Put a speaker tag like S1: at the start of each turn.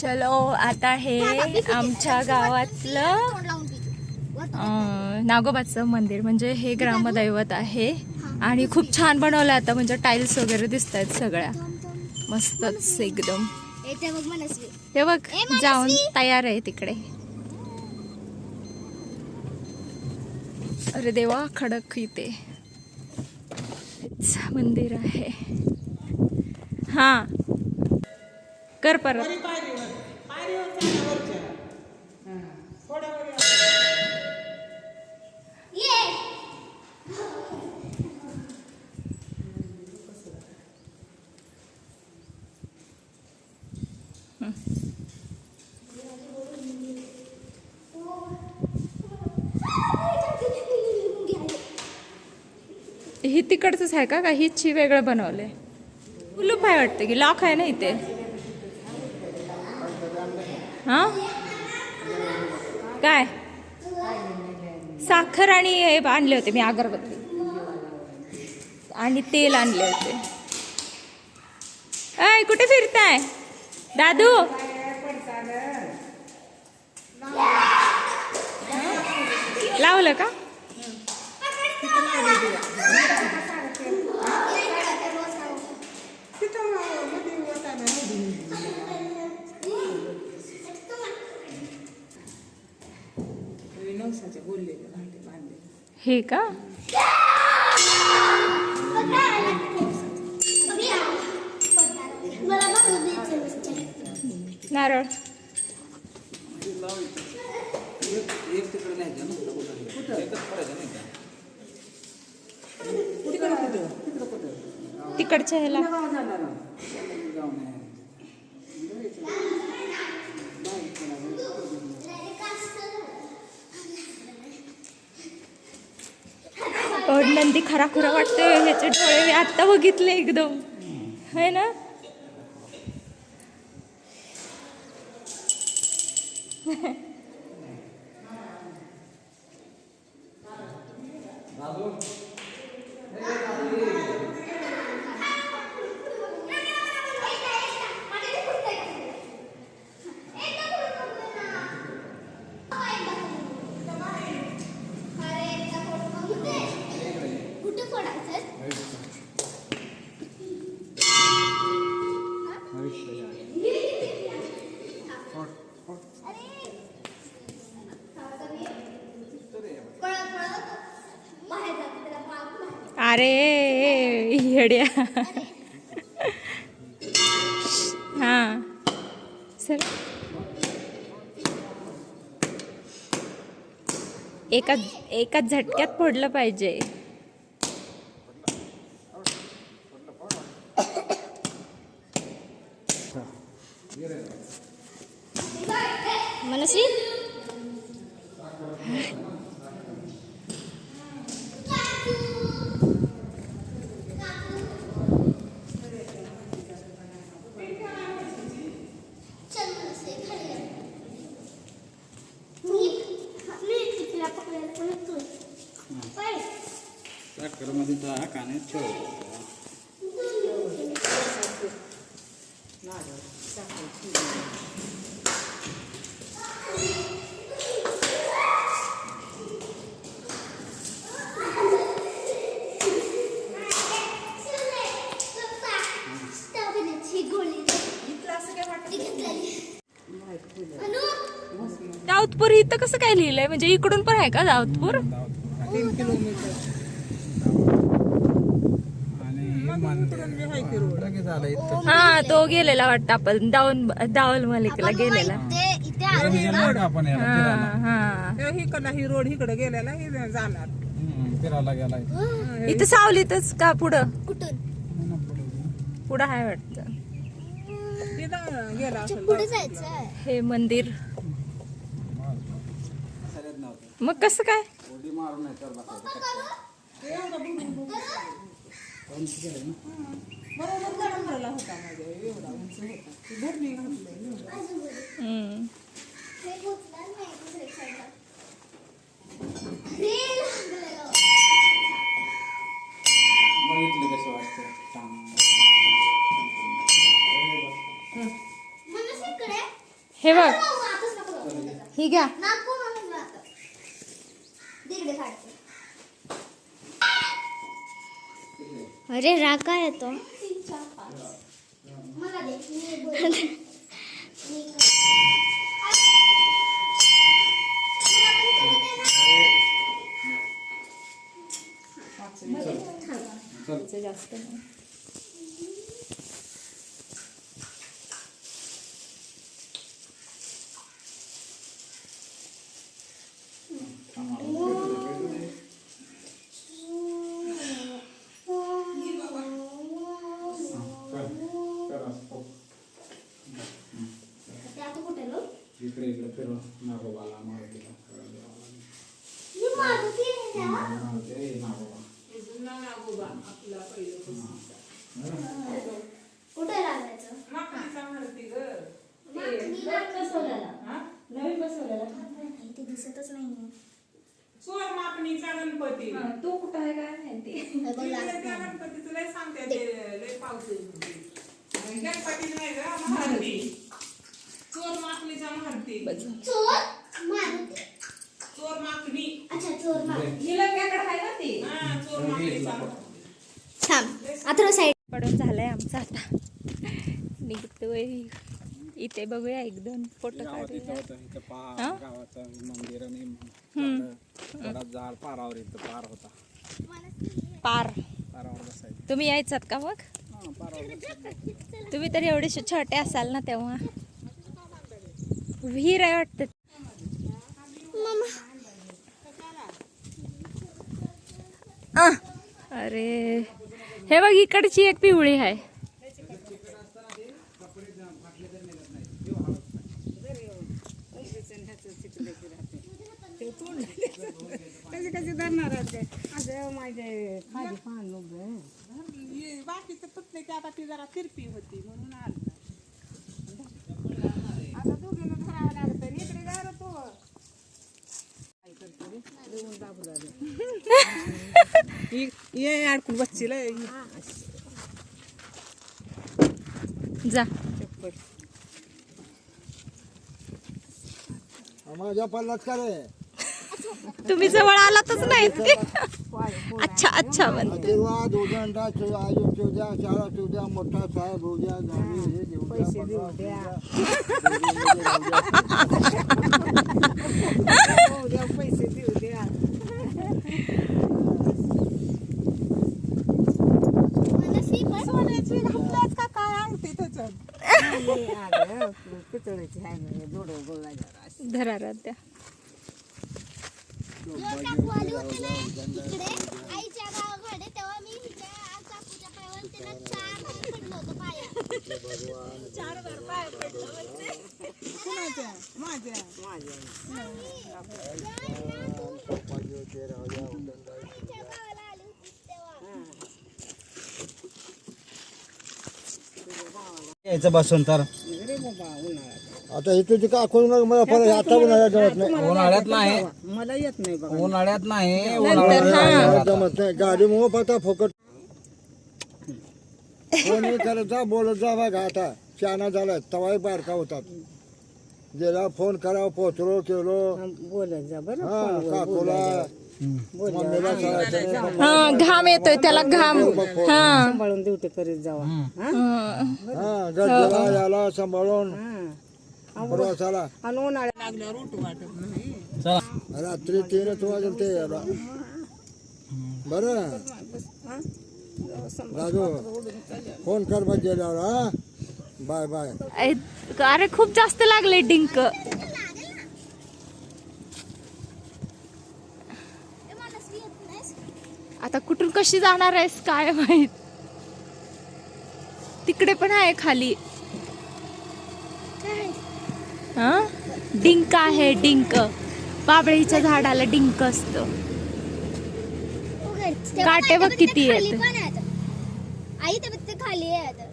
S1: चलो आता हे आमच्या गावातलं नागोबाचं मंदिर म्हणजे हे ग्रामदैवत आहे. आणि खूप छान बनवलं आता म्हणजे टाईल्स वगैरे दिसत आहेत सगळ्या मस्तच एकदम. हे बघ! जाऊन तयार आहे तिकडे. अरे देवा खडक इथे. मंदिर आहे. हा. कर परत.
S2: ये.
S1: ही तिकडचंच आहे का? का हिची वेगळं बनवलंय? कुलूप आहे वाटतं की लॉक आहे ना इथे? हा? काय? साखर आणि हे आणले होते मी अगरबत्ती. आणि तेल आणले होते. अय कुठे फिरताय? दादू? लावलं का?
S3: बोललेले भांडे बांधले
S1: हे का. नारळ.
S4: एक तिकडे नाही द्या ना कुठं एकच करायचं नाही का
S3: तिकडं कुठं तिकडं कुठं
S1: तिकडच्या ह्याला
S3: गाव जाणार ना
S4: गाव नाही
S1: नंदी खरा खुरा वाटतोय. ह्याचे डोळे मी आत्ता बघितले एकदम. है ना?
S2: कुठे
S1: अरे येड्या. हा. सर. एका एकाच झटक्यात फोडलं पाहिजे
S2: मनस्वी चल मनस्वी खाली ये. मी मी तिला पकडायला पण येतोय. पळ.
S4: साखरमध्ये टाक आणि ठेव
S2: स्ट्रॉबेरीची गोळी
S1: दाऊदपूर इथं कसं काय लिहिलंय? म्हणजे इकडून पण आहे का दाऊदपूर?
S3: तीन किलोमीटर
S4: आणि
S3: हाय की रोड
S4: लगेच आलं इथं
S1: हा तो गेलेला वाटतं आपण दाऊन दाऊल मलिकला गेलेला हा हा
S3: ही रोड इकडे गेलेला ही जाणार.
S4: हम्म, फिरायला गेला इथं.
S1: सावलीतच का पुढं?
S2: कुठून?
S1: पुढं आहे वाटतं.
S2: पुढे जायचं
S1: हे मंदिर. मग कसं काय?
S4: उडी मारून नाही
S2: हे
S1: बघ. ही घ्या.
S5: अरे राग काय येतो.
S1: जास्त नाही
S2: ते आता कुठे लो?
S4: इकडे इकडे फिरव नागोबाला मारुतीला सगळं देवाला.
S2: मी मारुती आहे ना.
S4: मारुती आहे, नागोबा
S2: कुठे लावायचं? माकडीला बसवलेला. नाही, ते दिसतच नाही
S3: चोर मापणीचा गणपती
S1: तो कुठं आहे काय माहिती?
S3: त्या. गणपतीचं लय सांगते ते लय पावते गणपती नाही ग महारती चोर मापणीचा महारती
S2: चोर मारुती.
S3: चोर मापणी
S2: अच्छा चोर मारुती.
S3: हा चोर मापणीचा
S5: थांब अथर्व साईड
S1: आमचं आता. निघतोय. इथे बघूया एक दोन फोटो
S4: होतं? पार गावाचं मंदिर आणि झाडं. झाडात झाड पारावर इथं पार होता.
S1: पार.
S4: पारावर बसायचं.
S1: तुम्ही यायचात का मग?
S4: हा
S1: तुम्ही तरी एवढेसे छोटे असाल ना तेव्हा. विहीर आहे वाटत. अरे. हे बघ इकडची एक पिवळी आहे.
S3: कसे कसे धरणार असं माझे खाली पान बाकीचं तुटले की आता ती जरा तिरपी होती म्हणून आलं आता दोघीला धरावं लागतं आणि इकडे जा रे तू काय करते रे? देऊन दाबू लागले. इ- ये अडकून बसशील हे.
S1: जा
S3: चप्पल
S6: माझ्या पल्लात का रे
S1: तुम्ही जवळ आलातच नाही अच्छा अच्छा म्हण
S6: आशीर्वाद उदंडा आयु चौद्या शाळा चौद्या मोठा साहेब उद्या गावी हे देऊ द्या,
S3: पैसे देऊ द्या हो द्या पैसे देऊ द्या
S2: मनस्वी पण
S3: सोन्याची घातल्यात का काय अंगठी त्याच्यात पितळेची आहे जोडो बोलायला
S1: धरा राहत्या
S2: जेव्हा काकू आली होती ना इकडे आईच्या गावाकडे तेव्हा मी हिच्या काकूच्या पायावर तिला चार वेळा पडलो होतो पाया चार वेळा पाय पडलो म्हणजे
S3: कुणाच्या माझ्या
S2: आईच्या गावाला आली होती तेव्हा
S6: यायचं बसून तर. आता हे तुझी का कोण मला परत आता उन्हाळ्यात जमत नाही.
S4: उन्हाळ्यात नाही.
S3: मला येत नाही बघा
S4: उन्हाळ्यात नाही.
S6: उन्हाळ्यात जमत नाही. गाडी मोह पता फोकट. कोणी करत जा बोलत जा बघा आता. शाना झालाय तवाही बारका होतात. गेला फोन करा पोचलो केलो.
S3: बोलत जा बरं
S6: हा काकूला.
S1: हा घाम येतोय त्याला घाम. हा.
S3: सांभाळून ड्युटी करीत जावा.
S6: हा? याला सांभाळून. प्रवासाला
S3: आणि उन्हाळ्यात लागल्यावर उठ वाटत नाही
S4: चला.
S6: रात्री तीनच वाजून ते याला. बरं. राजू फोन कर गेल्यावर हा? Bye bye.
S1: ऐ- अरे खूप जास्त लागले डिंक
S2: ए, मनस्वी येत नाहीस
S1: आता कुठून कशी जाणार आहेस काय माहीत? तिकडे पण आहे खाली. हा? डिंक आहे डिंक. बाबळीच्या झाडाला डिंक असत. काटे बघ किती आहेत.
S2: खाली आहेत.